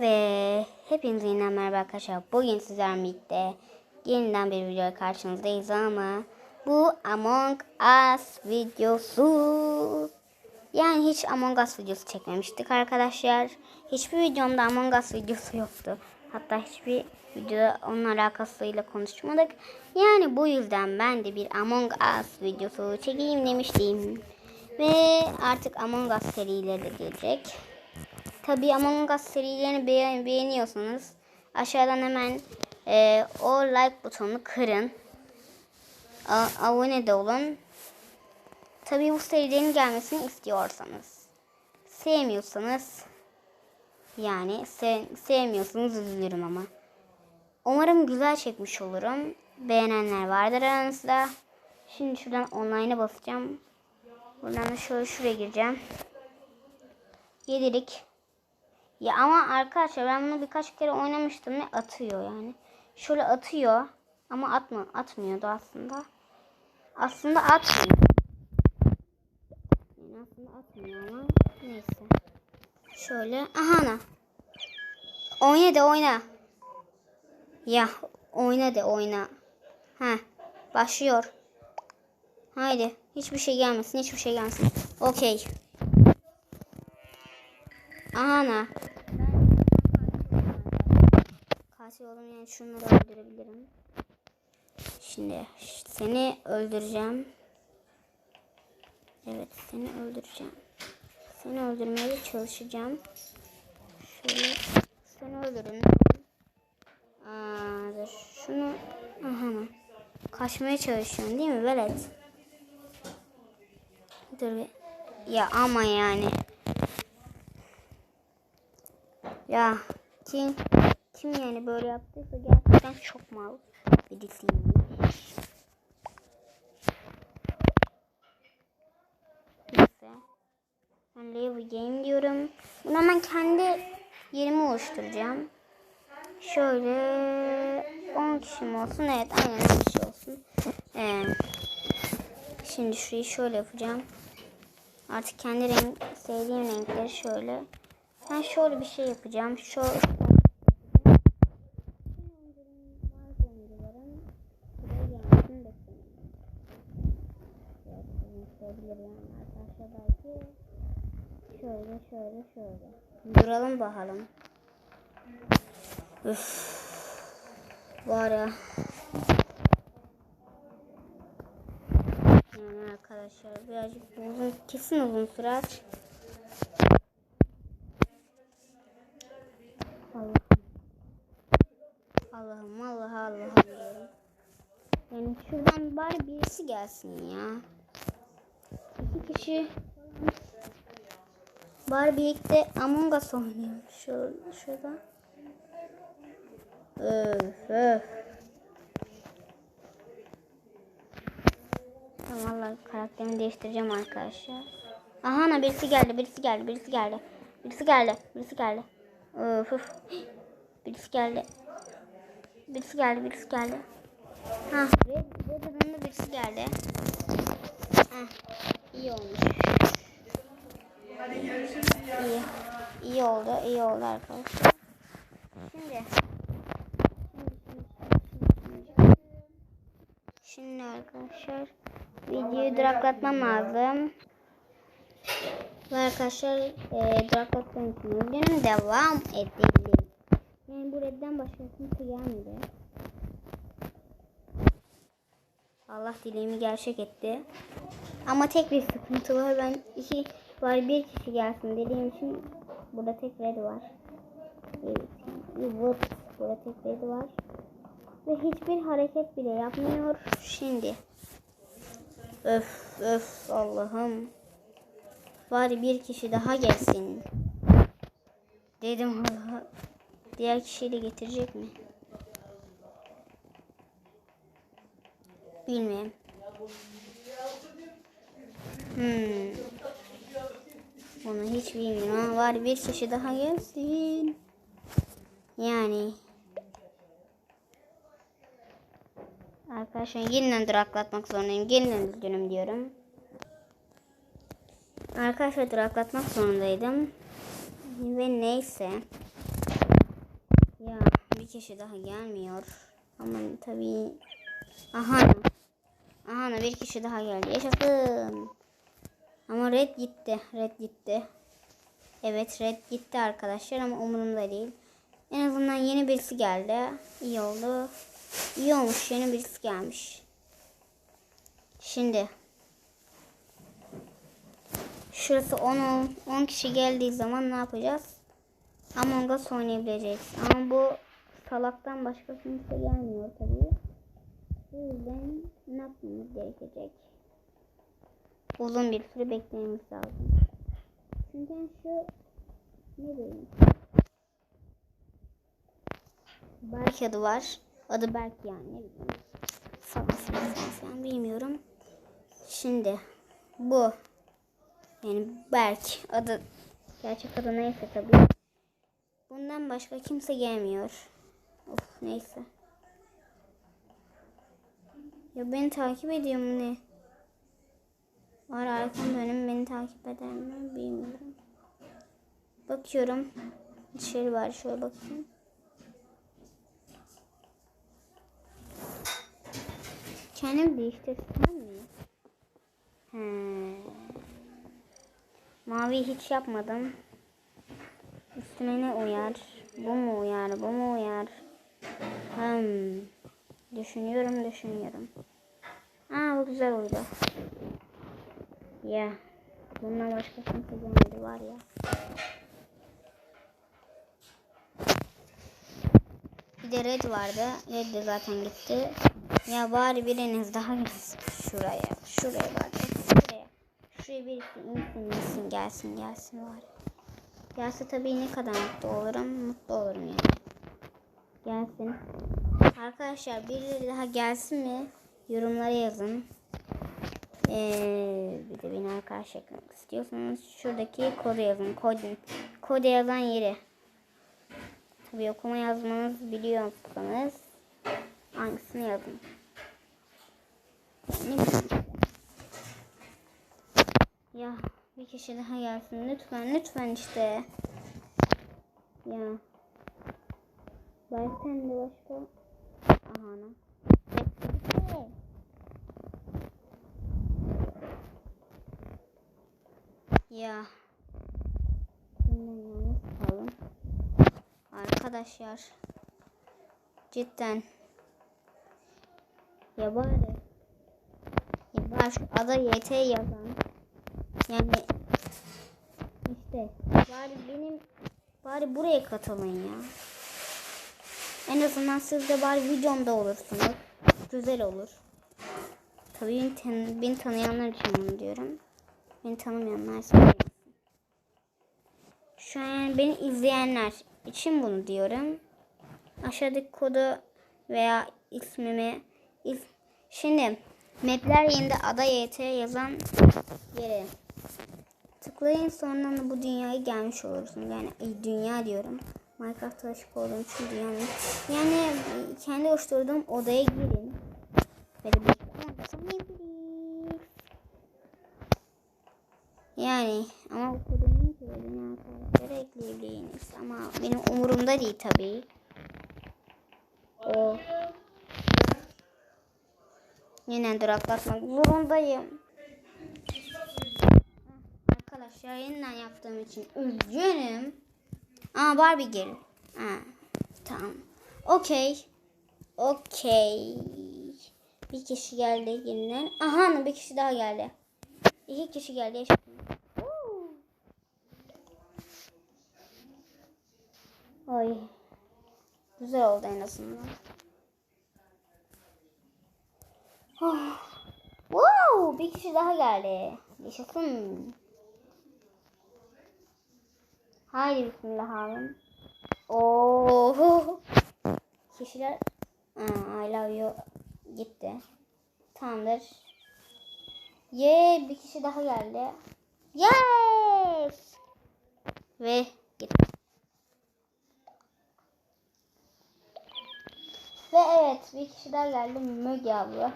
Ve hepinize yeniden merhaba arkadaşlar. Bugün sizlerle birlikte yeniden bir video karşınızdayız ama bu Among Us videosu. Yani hiç Among Us videosu çekmemiştik arkadaşlar. Hiçbir videomda Among Us videosu yoktu. Hatta hiçbir videoda onun alakasıyla konuşmadık. Yani bu yüzden ben de bir Among Us videosu çekeyim demiştim. Ve artık Among Us serileri de gelecek. Tabii Among Us serilerini beğen beğeniyorsanız aşağıdan hemen e, o like butonunu kırın. A abone de olun. Tabii bu serilerin gelmesini istiyorsanız. Sevmiyorsanız yani sev sevmiyorsanız üzülürüm ama. Umarım güzel çekmiş olurum. Beğenenler vardır aranızda. Şimdi şuradan online'a basacağım. Buradan da şöyle şuraya gireceğim. Yedirik. Ya ama arkadaşlar ben bunu birkaç kere oynamıştım ve atıyor yani. Şöyle atıyor ama atma atmıyordu aslında. Aslında atmıyor. Yani aslında atmıyor ama neyse. Şöyle aha ana. Oyna de oyna. Ya oyna de oyna. Ha başlıyor. Haydi hiçbir şey gelmesin hiçbir şey gelmesin. Okey. Aha oldum yani şunları öldürebilirim. Şimdi seni öldüreceğim. Evet seni öldüreceğim. Seni öldürmeye çalışacağım. Şöyle seni öldürün. Aa, dur. Şunu aha. Kaçmaya çalışıyorsun değil mi velet? Dur bir. Ya ama yani. Ya kim kim yani böyle yaptıysa gerçekten çok mal birisiymiş. Neyse. Ben Level Game diyorum. Bunu hemen kendi yerimi oluşturacağım. Şöyle 10 kişi olsun? Evet aynen 10 kişi olsun. Ee, şimdi şurayı şöyle yapacağım. Artık kendi renk, sevdiğim renkleri şöyle. Ben şöyle bir şey yapacağım. Şöyle Şöyle şöyle. Duralım bakalım. Üf. Var ya. Yani arkadaşlar birazcık uzun kesin uzun sürer. Allah. Allah'ım Allah Allah'ım diyorum. Yani şuradan bari birisi gelsin ya. İki kişi bari birlikte Among Us oynayalım. Şu, şurada. Öf öf. Tamam karakterimi değiştireceğim arkadaşlar. Aha ana birisi geldi birisi geldi birisi geldi. Birisi geldi birisi geldi. Öf öf. Birisi geldi. Birisi geldi birisi geldi. Ha red adamda birisi geldi. Ha iyi olmuş. İyi. İyi oldu iyi oldu arkadaşlar. Şimdi Şimdi arkadaşlar videoyu duraklatmam lazım. Ve arkadaşlar e, duraklatmam için videonun devam edelim. Yani bu redden başka kimse gelmedi. Allah dileğimi gerçek etti. Ama tek bir sıkıntı var. Ben iki var bir kişi gelsin dediğim için burada tek red var. Evet. Burada tek red var ve hiçbir hareket bile yapmıyor şimdi. Öf öf Allah'ım. Bari bir kişi daha gelsin. Dedim Allah. Diğer kişiyi de getirecek mi? Bilmiyorum. Hmm. Bunu hiç bilmiyorum var bir kişi daha gelsin. Yani Arkadaşlar yeniden duraklatmak zorundayım. Yeniden üzgünüm diyorum. Arkadaşlar duraklatmak zorundaydım. Ve neyse. kişi daha gelmiyor. Ama tabii aha aha bir kişi daha geldi. Yaşasın. Ama red gitti. Red gitti. Evet red gitti arkadaşlar ama umurumda değil. En azından yeni birisi geldi. İyi oldu. İyi olmuş yeni birisi gelmiş. Şimdi şurası 10 ol- 10 kişi geldiği zaman ne yapacağız? Among Us oynayabileceğiz. Ama bu salaktan başka kimse gelmiyor tabii. O yüzden ne yapmamız gerekecek? Uzun bir süre beklememiz lazım. Çünkü şu ne bileyim. Berk adı var. Adı Berk yani ne bileyim. Falan falan bilmiyorum. Şimdi bu yani Berk adı gerçek adı neyse tabii. Bundan başka kimse gelmiyor. Of neyse. Ya beni takip ediyor mu ne? Var arkam dönüm beni takip eder mi bilmiyorum. Bakıyorum. Dışarı var şöyle bakayım. Kendim değiştirsem mi? He. Mavi hiç yapmadım. Üstüne ne uyar? Bu mu uyar? Bu mu uyar? Hmm. Düşünüyorum, düşünüyorum. Aa bu güzel uydu. Ya. Bundan başka kimse gelmedi var ya. Bir de red vardı. Red de zaten gitti. Ya bari biriniz daha gelsin. Şuraya. Şuraya bari. Şuraya. Şuraya birisi insin insin gelsin gelsin bari. Gelse tabii ne kadar mutlu olurum. Mutlu olurum yani. Gelsin. Arkadaşlar birileri daha gelsin mi? Yorumlara yazın. Ee, bir de beni arkadaş eklemek istiyorsanız şuradaki kodu yazın. Kod, kodu yazan yeri. Tabii okuma yazmanız biliyorsanız hangisini yazın. Ne işte. Ya bir kişi daha gelsin lütfen lütfen işte. Ya. Belki de başka. Aha ana. Ya. Bundan. Arkadaşlar. Cidden. Ya bari. Ya bari şu ada YT yazan. Yani işte bari benim bari buraya katılın ya. En azından siz de bari videomda olursunuz. Güzel olur. Tabii beni, tan- beni tanıyanlar için diyorum. Beni tanımayanlar söylemesin. Şu an beni izleyenler için bunu diyorum. Aşağıdaki kodu veya ismimi is Şimdi mapler yerinde ada YT yazan yere tıklayın sonra bu dünyaya gelmiş olursunuz. Yani ay, dünya diyorum. Minecraft'a aşık olduğum için dünyanın. Yani e, kendi oluşturduğum odaya girin. Böyle bir Yani ama neyse beni arkadaşlara ekleyebiliriz. Ama benim umurumda değil tabii. O Yine duraklatmak zorundayım. Arkadaşlar yeniden yaptığım için üzgünüm. Aa Barbie gel. Ha, tamam. Okey. Okey. Bir kişi geldi yeniden. Aha bir kişi daha geldi. İki kişi geldi. Yaşasın. Woo. Ay. Güzel oldu en azından. Oh. Wow, bir kişi daha geldi. Yaşasın. Haydi bismillah abim. Oo. Kişiler Aa, I love you gitti. Tamamdır. Ye bir kişi daha geldi. Yes. Ve gitti. Ve evet bir kişi daha geldi. Möge abla.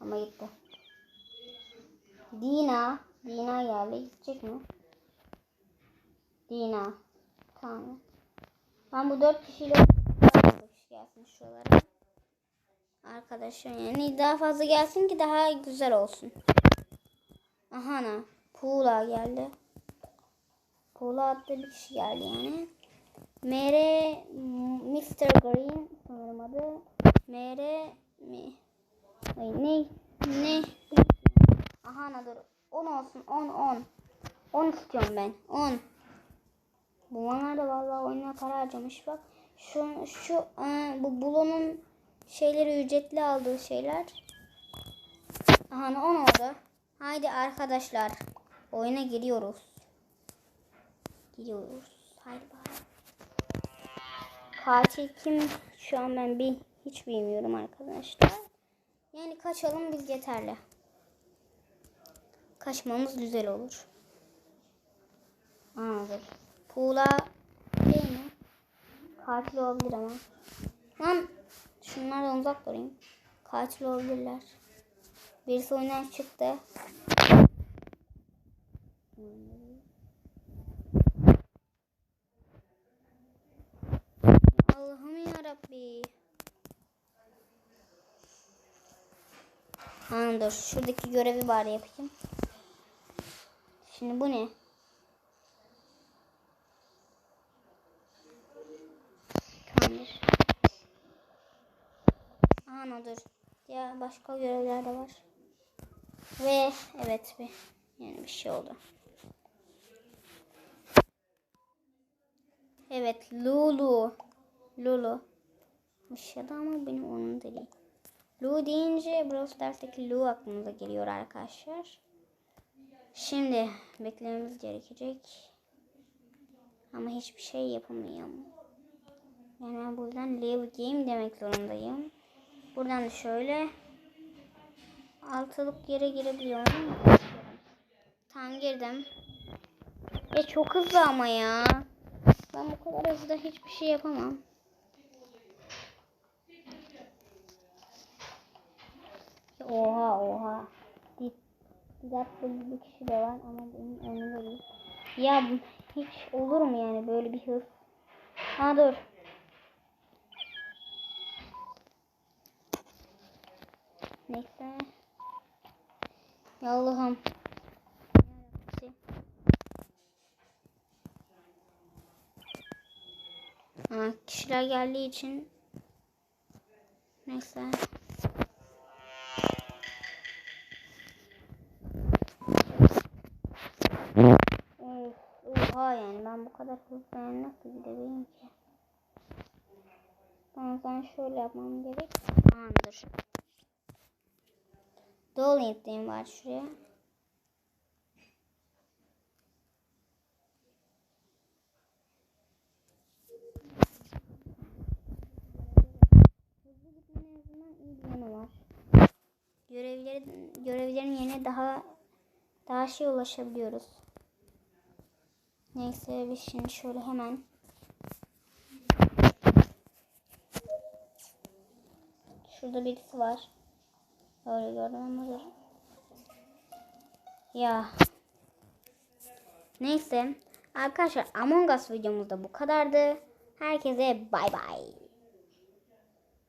Ama gitti. Dina. Dina geldi. Gidecek mi? Dina. Tamam. Ben bu dört kişiyle gelsin şuralara. Arkadaşlar yani daha fazla gelsin ki daha güzel olsun. Aha ana. Pula geldi. Pula adlı bir kişi geldi yani. Mere Mr. Green sanırım adı. Mere mi? Ay ne? Ne? Aha ana dur. 10 olsun. 10 10. 10 istiyorum ben. 10. Bu bana da vallahi oyuna para harcamış bak. Şu şu e, bu Bulo'nun şeyleri ücretli aldığı şeyler. Aha 10 oldu. Haydi arkadaşlar. Oyuna giriyoruz. Giriyoruz. Haydi bakalım. Katil kim? Şu an ben bir hiç bilmiyorum arkadaşlar. Yani kaçalım biz yeterli. Kaçmamız güzel olur. Anladım. Pula değil mi? Katil olabilir ama. Lan şunlardan uzak durayım. Katil olabilirler. Birisi oyundan çıktı. Allah'ım ya Rabbi. Ha dur şuradaki görevi bari yapayım. Şimdi bu ne? Tamamdır. Ana dur. Ya başka görevler de var. Ve evet bir yani bir şey oldu. Evet Lulu. Lulu. Aşağıda ama benim onun değil. Lu deyince Brawl Stars'taki Lu aklımıza geliyor arkadaşlar. Şimdi beklememiz gerekecek. Ama hiçbir şey yapamıyorum. Yani ben bu yüzden Live Game demek zorundayım. Buradan da şöyle altılık yere girebiliyorum. Tam girdim. E çok hızlı ama ya. Ben bu kadar hızlı hiçbir şey yapamam. Oha oha. Bir, bir kişi de var ama benim önümde değil. Ya hiç olur mu yani böyle bir hız? Ha dur. Neyse. Ya Allah'ım. Ha, kişiler geldiği için neyse. Oha yani ben bu kadar hızlı nasıl gidebilirim ki? Ben o zaman şöyle yapmam gerek. Tamamdır. Dolly'deyim var şuraya. Görevlerin, görevlerin yerine daha daha şey ulaşabiliyoruz. Neyse biz şimdi şöyle hemen Şurada birisi var. Öyle gördüm ama. Ya. Neyse. Arkadaşlar Among Us videomuz da bu kadardı. Herkese bay bay.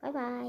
Bay bay.